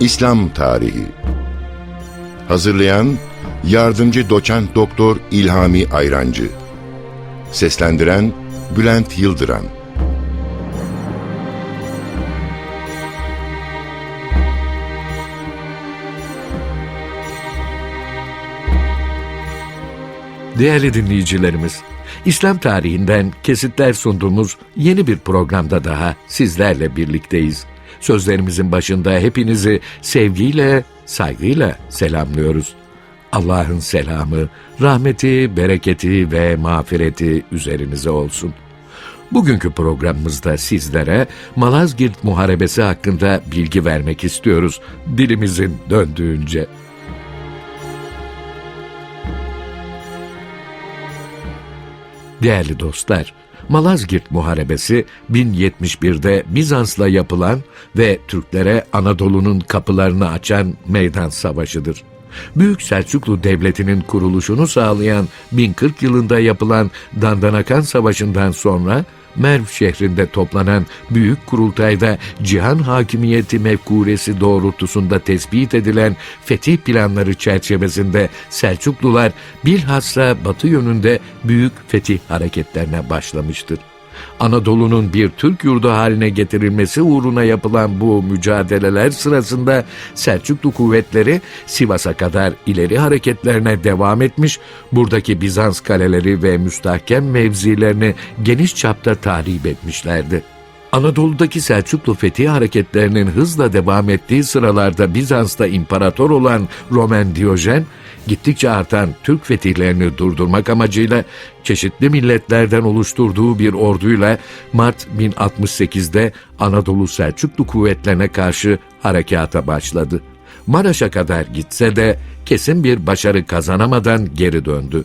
İslam Tarihi. Hazırlayan Yardımcı Doçent Doktor İlhami Ayrancı. Seslendiren Bülent Yıldıran. Değerli dinleyicilerimiz, İslam tarihinden kesitler sunduğumuz yeni bir programda daha sizlerle birlikteyiz. Sözlerimizin başında hepinizi sevgiyle, saygıyla selamlıyoruz. Allah'ın selamı, rahmeti, bereketi ve mağfireti üzerinize olsun. Bugünkü programımızda sizlere Malazgirt Muharebesi hakkında bilgi vermek istiyoruz dilimizin döndüğünce. Değerli dostlar, Malazgirt Muharebesi 1071'de Bizans'la yapılan ve Türklere Anadolu'nun kapılarını açan meydan savaşıdır. Büyük Selçuklu Devleti'nin kuruluşunu sağlayan 1040 yılında yapılan Dandanakan Savaşı'ndan sonra Merv şehrinde toplanan büyük kurultayda cihan hakimiyeti mefkuresi doğrultusunda tespit edilen fetih planları çerçevesinde Selçuklular bilhassa batı yönünde büyük fetih hareketlerine başlamıştır. Anadolu'nun bir Türk yurdu haline getirilmesi uğruna yapılan bu mücadeleler sırasında Selçuklu kuvvetleri Sivas'a kadar ileri hareketlerine devam etmiş, buradaki Bizans kaleleri ve müstahkem mevzilerini geniş çapta tahrip etmişlerdi. Anadolu'daki Selçuklu fethi hareketlerinin hızla devam ettiği sıralarda Bizans'ta imparator olan Roman Diyojen, gittikçe artan Türk fetihlerini durdurmak amacıyla çeşitli milletlerden oluşturduğu bir orduyla Mart 1068'de Anadolu Selçuklu kuvvetlerine karşı harekata başladı. Maraş'a kadar gitse de kesin bir başarı kazanamadan geri döndü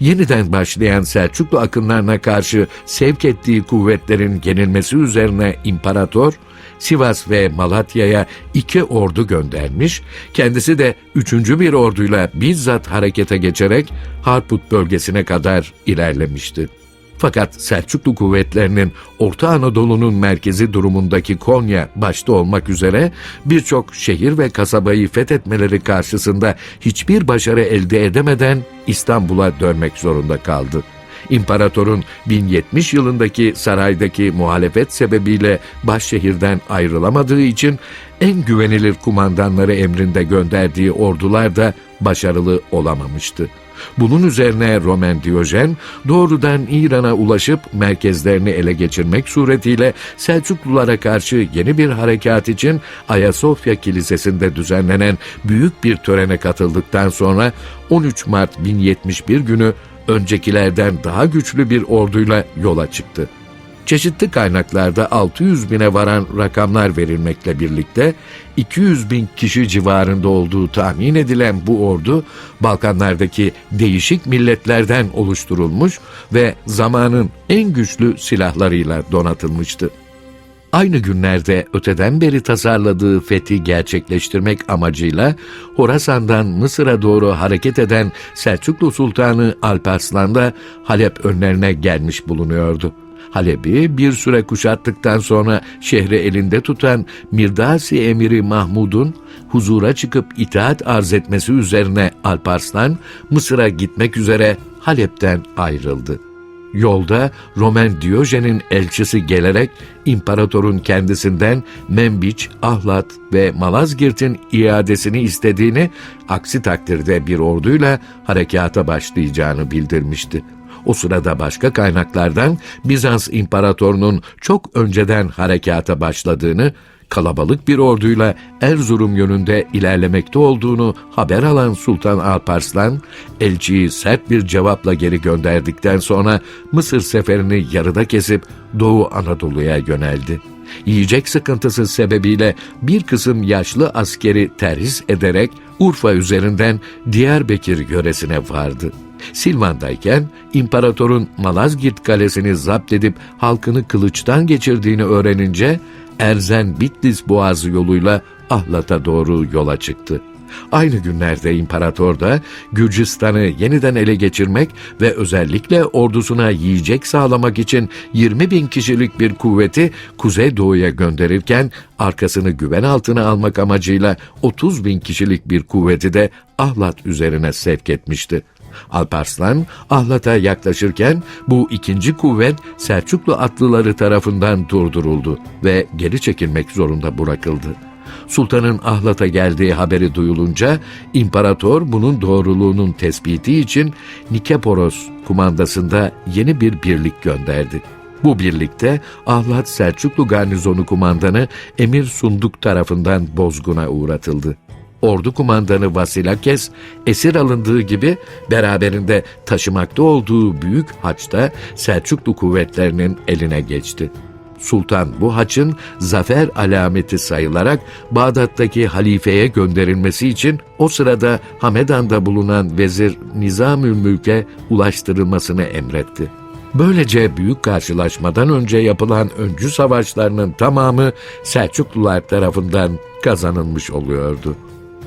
yeniden başlayan Selçuklu akınlarına karşı sevk ettiği kuvvetlerin yenilmesi üzerine imparator, Sivas ve Malatya'ya iki ordu göndermiş, kendisi de üçüncü bir orduyla bizzat harekete geçerek Harput bölgesine kadar ilerlemişti. Fakat Selçuklu kuvvetlerinin Orta Anadolu'nun merkezi durumundaki Konya başta olmak üzere birçok şehir ve kasabayı fethetmeleri karşısında hiçbir başarı elde edemeden İstanbul'a dönmek zorunda kaldı. İmparatorun 1070 yılındaki saraydaki muhalefet sebebiyle başşehirden ayrılamadığı için en güvenilir kumandanları emrinde gönderdiği ordular da başarılı olamamıştı. Bunun üzerine Roman Diyojen doğrudan İran'a ulaşıp merkezlerini ele geçirmek suretiyle Selçuklulara karşı yeni bir harekat için Ayasofya Kilisesi'nde düzenlenen büyük bir törene katıldıktan sonra 13 Mart 1071 günü öncekilerden daha güçlü bir orduyla yola çıktı. Çeşitli kaynaklarda 600 bine varan rakamlar verilmekle birlikte 200 bin kişi civarında olduğu tahmin edilen bu ordu Balkanlardaki değişik milletlerden oluşturulmuş ve zamanın en güçlü silahlarıyla donatılmıştı. Aynı günlerde öteden beri tasarladığı fethi gerçekleştirmek amacıyla Horasan'dan Mısır'a doğru hareket eden Selçuklu Sultanı Alparslan da Halep önlerine gelmiş bulunuyordu. Halep'i bir süre kuşattıktan sonra şehri elinde tutan Mirdasi emiri Mahmud'un huzura çıkıp itaat arz etmesi üzerine Alparslan Mısır'a gitmek üzere Halep'ten ayrıldı. Yolda Roman Diyojen'in elçisi gelerek imparatorun kendisinden Membiç, Ahlat ve Malazgirt'in iadesini istediğini, aksi takdirde bir orduyla harekata başlayacağını bildirmişti. O sırada başka kaynaklardan Bizans imparatorunun çok önceden harekata başladığını, kalabalık bir orduyla Erzurum yönünde ilerlemekte olduğunu haber alan Sultan Alparslan, elçiyi sert bir cevapla geri gönderdikten sonra Mısır seferini yarıda kesip Doğu Anadolu'ya yöneldi. Yiyecek sıkıntısı sebebiyle bir kısım yaşlı askeri terhis ederek Urfa üzerinden Diyarbakır yöresine vardı. Silvan'dayken imparatorun Malazgirt kalesini zapt edip halkını kılıçtan geçirdiğini öğrenince Erzen Bitlis Boğazı yoluyla Ahlat'a doğru yola çıktı. Aynı günlerde imparator da Gürcistan'ı yeniden ele geçirmek ve özellikle ordusuna yiyecek sağlamak için 20 bin kişilik bir kuvveti Kuzeydoğu'ya gönderirken arkasını güven altına almak amacıyla 30 bin kişilik bir kuvveti de Ahlat üzerine sevk etmişti. Alparslan Ahlat'a yaklaşırken bu ikinci kuvvet Selçuklu atlıları tarafından durduruldu ve geri çekilmek zorunda bırakıldı. Sultanın Ahlat'a geldiği haberi duyulunca imparator bunun doğruluğunun tespiti için Nikeporos kumandasında yeni bir birlik gönderdi. Bu birlikte Ahlat Selçuklu garnizonu kumandanı Emir Sunduk tarafından bozguna uğratıldı. Ordu kumandanı Vasilakes esir alındığı gibi beraberinde taşımakta olduğu büyük haçta Selçuklu kuvvetlerinin eline geçti. Sultan bu haçın zafer alameti sayılarak Bağdat'taki halifeye gönderilmesi için o sırada Hamedan'da bulunan vezir Nizamül Mülk'e ulaştırılmasını emretti. Böylece büyük karşılaşmadan önce yapılan öncü savaşlarının tamamı Selçuklular tarafından kazanılmış oluyordu.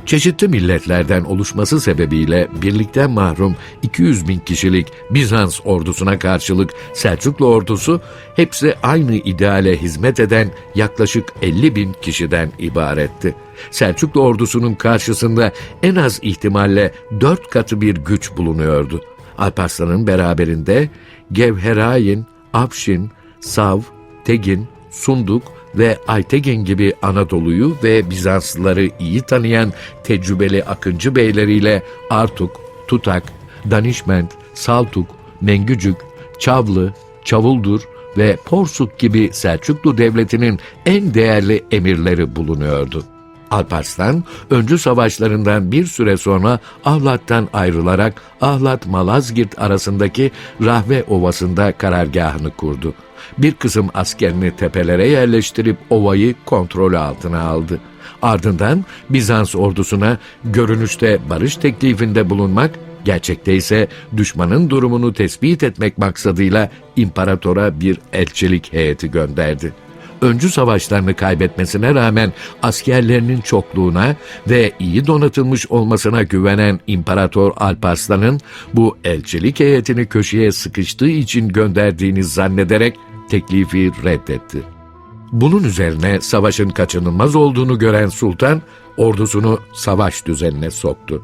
Çeşitli milletlerden oluşması sebebiyle birlikten mahrum 200 bin kişilik Bizans ordusuna karşılık Selçuklu ordusu hepsi aynı ideale hizmet eden yaklaşık 50 bin kişiden ibaretti. Selçuklu ordusunun karşısında en az ihtimalle dört katı bir güç bulunuyordu. Alparslan'ın beraberinde Gevherayin, Afşin, Sav, Tegin, Sunduk ve Aytegin gibi Anadolu'yu ve Bizanslıları iyi tanıyan tecrübeli akıncı beyleriyle Artuk, Tutak, Danişment, Saltuk, Mengücük, Çavlı, Çavuldur ve Porsuk gibi Selçuklu Devleti'nin en değerli emirleri bulunuyordu. Alparslan, öncü savaşlarından bir süre sonra Ahlat'tan ayrılarak Ahlat-Malazgirt arasındaki Rahve Ovası'nda karargahını kurdu. Bir kısım askerini tepelere yerleştirip ovayı kontrolü altına aldı. Ardından Bizans ordusuna görünüşte barış teklifinde bulunmak, gerçekte ise düşmanın durumunu tespit etmek maksadıyla imparatora bir elçilik heyeti gönderdi öncü savaşlarını kaybetmesine rağmen askerlerinin çokluğuna ve iyi donatılmış olmasına güvenen İmparator Alparslan'ın bu elçilik heyetini köşeye sıkıştığı için gönderdiğini zannederek teklifi reddetti. Bunun üzerine savaşın kaçınılmaz olduğunu gören sultan ordusunu savaş düzenine soktu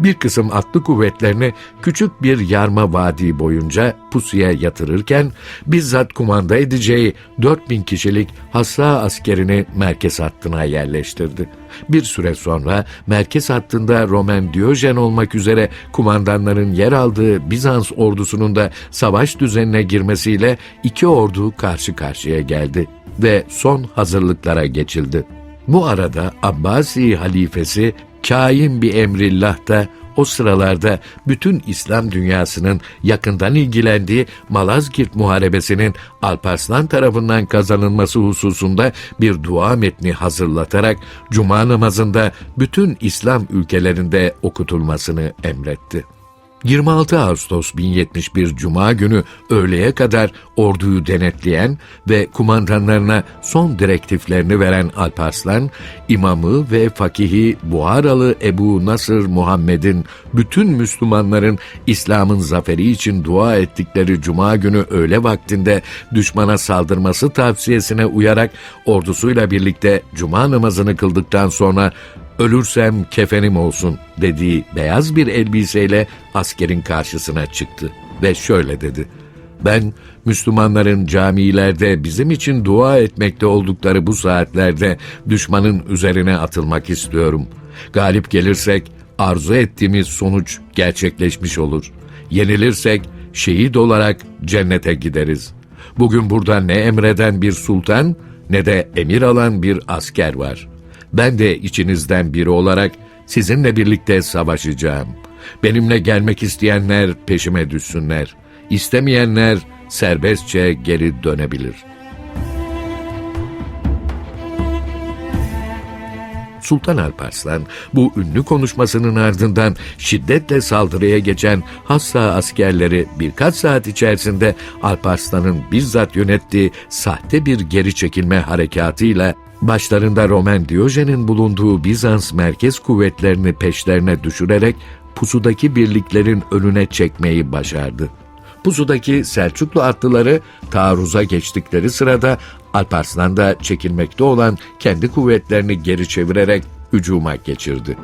bir kısım atlı kuvvetlerini küçük bir yarma vadi boyunca pusuya yatırırken bizzat kumanda edeceği 4000 kişilik hassa askerini merkez hattına yerleştirdi. Bir süre sonra merkez hattında Roman Diyojen olmak üzere kumandanların yer aldığı Bizans ordusunun da savaş düzenine girmesiyle iki ordu karşı karşıya geldi ve son hazırlıklara geçildi. Bu arada Abbasi halifesi kain bir emrillah da o sıralarda bütün İslam dünyasının yakından ilgilendiği Malazgirt Muharebesi'nin Alparslan tarafından kazanılması hususunda bir dua metni hazırlatarak Cuma namazında bütün İslam ülkelerinde okutulmasını emretti. 26 Ağustos 1071 Cuma günü öğleye kadar orduyu denetleyen ve kumandanlarına son direktiflerini veren Alparslan, imamı ve fakihi Buharalı Ebu Nasır Muhammed'in bütün Müslümanların İslam'ın zaferi için dua ettikleri Cuma günü öğle vaktinde düşmana saldırması tavsiyesine uyarak ordusuyla birlikte Cuma namazını kıldıktan sonra ölürsem kefenim olsun dediği beyaz bir elbiseyle askerin karşısına çıktı ve şöyle dedi. Ben Müslümanların camilerde bizim için dua etmekte oldukları bu saatlerde düşmanın üzerine atılmak istiyorum. Galip gelirsek arzu ettiğimiz sonuç gerçekleşmiş olur. Yenilirsek şehit olarak cennete gideriz. Bugün burada ne emreden bir sultan ne de emir alan bir asker var. Ben de içinizden biri olarak sizinle birlikte savaşacağım. Benimle gelmek isteyenler peşime düşsünler. İstemeyenler serbestçe geri dönebilir. Sultan Alparslan bu ünlü konuşmasının ardından şiddetle saldırıya geçen Hassa askerleri birkaç saat içerisinde Alparslan'ın bizzat yönettiği sahte bir geri çekilme harekatıyla Başlarında Roman Diyojen'in bulunduğu Bizans merkez kuvvetlerini peşlerine düşürerek pusudaki birliklerin önüne çekmeyi başardı. Pusudaki Selçuklu atlıları taarruza geçtikleri sırada Alparslan da çekilmekte olan kendi kuvvetlerini geri çevirerek hücuma geçirdi.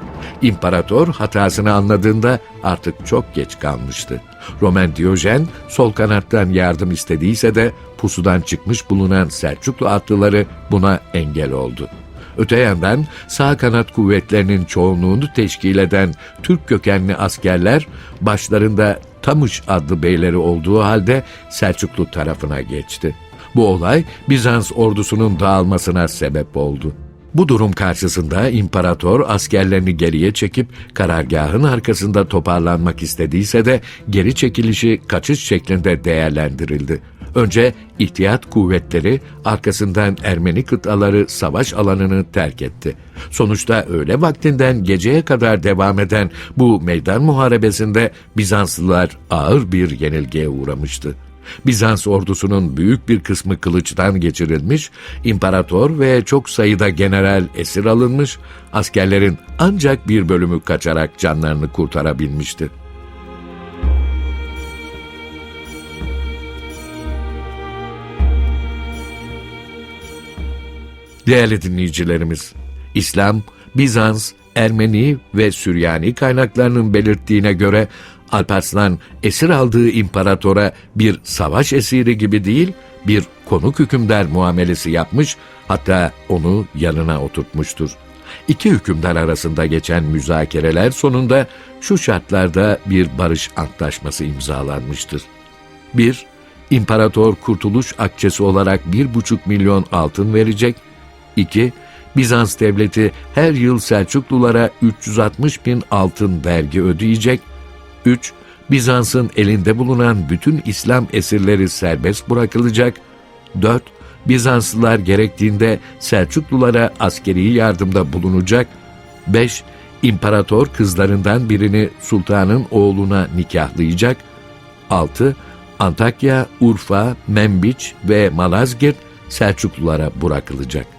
İmparator hatasını anladığında artık çok geç kalmıştı. Roman Diyojen sol kanattan yardım istediyse de pusudan çıkmış bulunan Selçuklu atlıları buna engel oldu. Öte yandan sağ kanat kuvvetlerinin çoğunluğunu teşkil eden Türk kökenli askerler başlarında Tamış adlı beyleri olduğu halde Selçuklu tarafına geçti. Bu olay Bizans ordusunun dağılmasına sebep oldu. Bu durum karşısında imparator askerlerini geriye çekip karargahın arkasında toparlanmak istediyse de geri çekilişi kaçış şeklinde değerlendirildi. Önce ihtiyat kuvvetleri arkasından Ermeni kıtaları savaş alanını terk etti. Sonuçta öğle vaktinden geceye kadar devam eden bu meydan muharebesinde Bizanslılar ağır bir yenilgiye uğramıştı. Bizans ordusunun büyük bir kısmı kılıçtan geçirilmiş, imparator ve çok sayıda general esir alınmış, askerlerin ancak bir bölümü kaçarak canlarını kurtarabilmişti. Değerli dinleyicilerimiz, İslam, Bizans, Ermeni ve Süryani kaynaklarının belirttiğine göre Alparslan esir aldığı imparatora bir savaş esiri gibi değil, bir konuk hükümdar muamelesi yapmış, hatta onu yanına oturtmuştur. İki hükümdar arasında geçen müzakereler sonunda şu şartlarda bir barış antlaşması imzalanmıştır. 1. İmparator kurtuluş akçesi olarak bir buçuk milyon altın verecek. 2. Bizans devleti her yıl Selçuklulara 360 bin altın vergi ödeyecek. 3. Bizans'ın elinde bulunan bütün İslam esirleri serbest bırakılacak. 4. Bizanslılar gerektiğinde Selçuklulara askeri yardımda bulunacak. 5. İmparator kızlarından birini sultanın oğluna nikahlayacak. 6. Antakya, Urfa, Membiç ve Malazgirt Selçuklulara bırakılacak.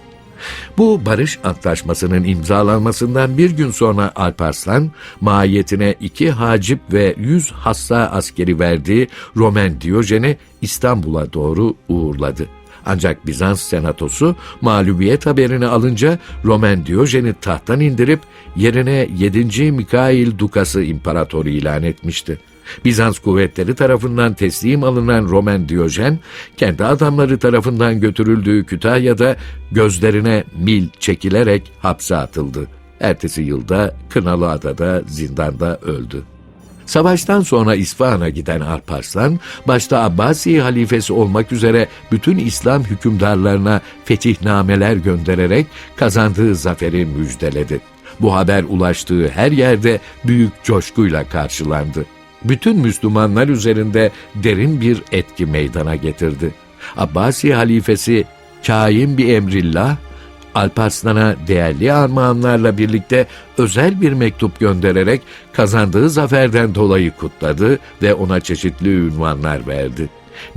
Bu barış antlaşmasının imzalanmasından bir gün sonra Alparslan, mahiyetine iki hacip ve yüz hassa askeri verdiği Roman Diyojen'i İstanbul'a doğru uğurladı. Ancak Bizans senatosu mağlubiyet haberini alınca Roman Diyojen'i tahttan indirip yerine 7. Mikail Dukası imparatoru ilan etmişti. Bizans kuvvetleri tarafından teslim alınan Roman Diyojen, kendi adamları tarafından götürüldüğü Kütahya'da gözlerine mil çekilerek hapse atıldı. Ertesi yılda Kınalıada'da zindanda öldü. Savaştan sonra İsfahan'a giden Alparslan, başta Abbasi halifesi olmak üzere bütün İslam hükümdarlarına fetihnameler göndererek kazandığı zaferi müjdeledi. Bu haber ulaştığı her yerde büyük coşkuyla karşılandı bütün Müslümanlar üzerinde derin bir etki meydana getirdi. Abbasi halifesi Kaim bir emrillah, Alparslan'a değerli armağanlarla birlikte özel bir mektup göndererek kazandığı zaferden dolayı kutladı ve ona çeşitli ünvanlar verdi.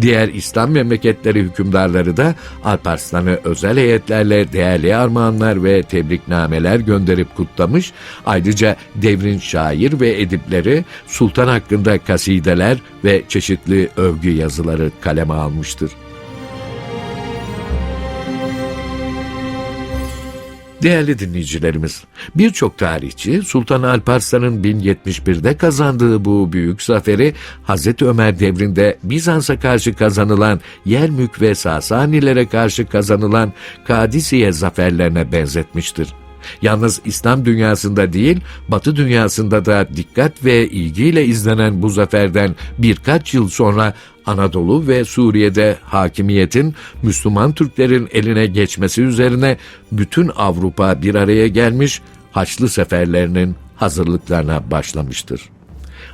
Diğer İslam memleketleri hükümdarları da Alparslan'ı özel heyetlerle değerli armağanlar ve tebriknameler gönderip kutlamış, ayrıca devrin şair ve edipleri sultan hakkında kasideler ve çeşitli övgü yazıları kaleme almıştır. Değerli dinleyicilerimiz, birçok tarihçi Sultan Alparslan'ın 1071'de kazandığı bu büyük zaferi Hazreti Ömer devrinde Bizans'a karşı kazanılan Yermük ve Sasanilere karşı kazanılan Kadisiye zaferlerine benzetmiştir. Yalnız İslam dünyasında değil, Batı dünyasında da dikkat ve ilgiyle izlenen bu zaferden birkaç yıl sonra Anadolu ve Suriye'de hakimiyetin Müslüman Türklerin eline geçmesi üzerine bütün Avrupa bir araya gelmiş, Haçlı seferlerinin hazırlıklarına başlamıştır.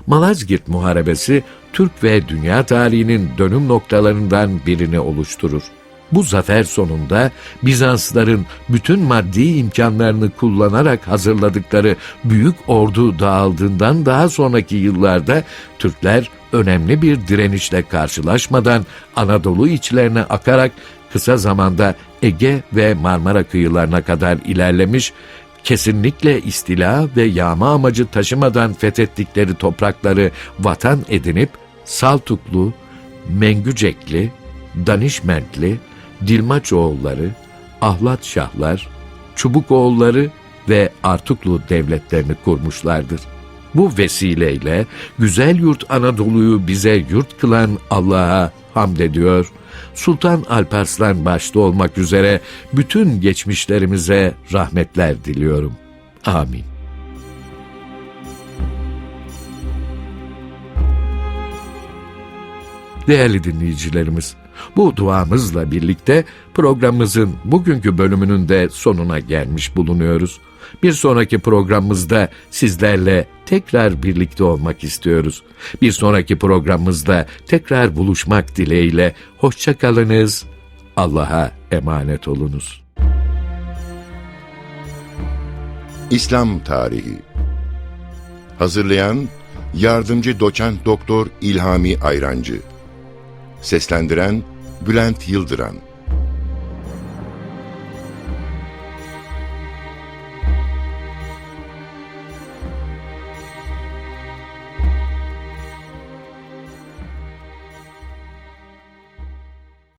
Malazgirt Muharebesi Türk ve dünya tarihinin dönüm noktalarından birini oluşturur. Bu zafer sonunda Bizansların bütün maddi imkanlarını kullanarak hazırladıkları büyük ordu dağıldığından daha sonraki yıllarda Türkler önemli bir direnişle karşılaşmadan Anadolu içlerine akarak kısa zamanda Ege ve Marmara kıyılarına kadar ilerlemiş, kesinlikle istila ve yağma amacı taşımadan fethettikleri toprakları vatan edinip Saltuklu, Mengücekli, Danişmentli, Dilmaçoğulları, Ahlat Şahlar, Çubukoğulları ve Artuklu devletlerini kurmuşlardır. Bu vesileyle güzel yurt Anadolu'yu bize yurt kılan Allah'a hamd ediyor. Sultan Alparslan başta olmak üzere bütün geçmişlerimize rahmetler diliyorum. Amin. Değerli dinleyicilerimiz, bu duamızla birlikte programımızın bugünkü bölümünün de sonuna gelmiş bulunuyoruz. Bir sonraki programımızda sizlerle tekrar birlikte olmak istiyoruz. Bir sonraki programımızda tekrar buluşmak dileğiyle hoşçakalınız. Allah'a emanet olunuz. İslam Tarihi Hazırlayan Yardımcı Doçent Doktor İlhami Ayrancı Seslendiren Bülent Yıldıran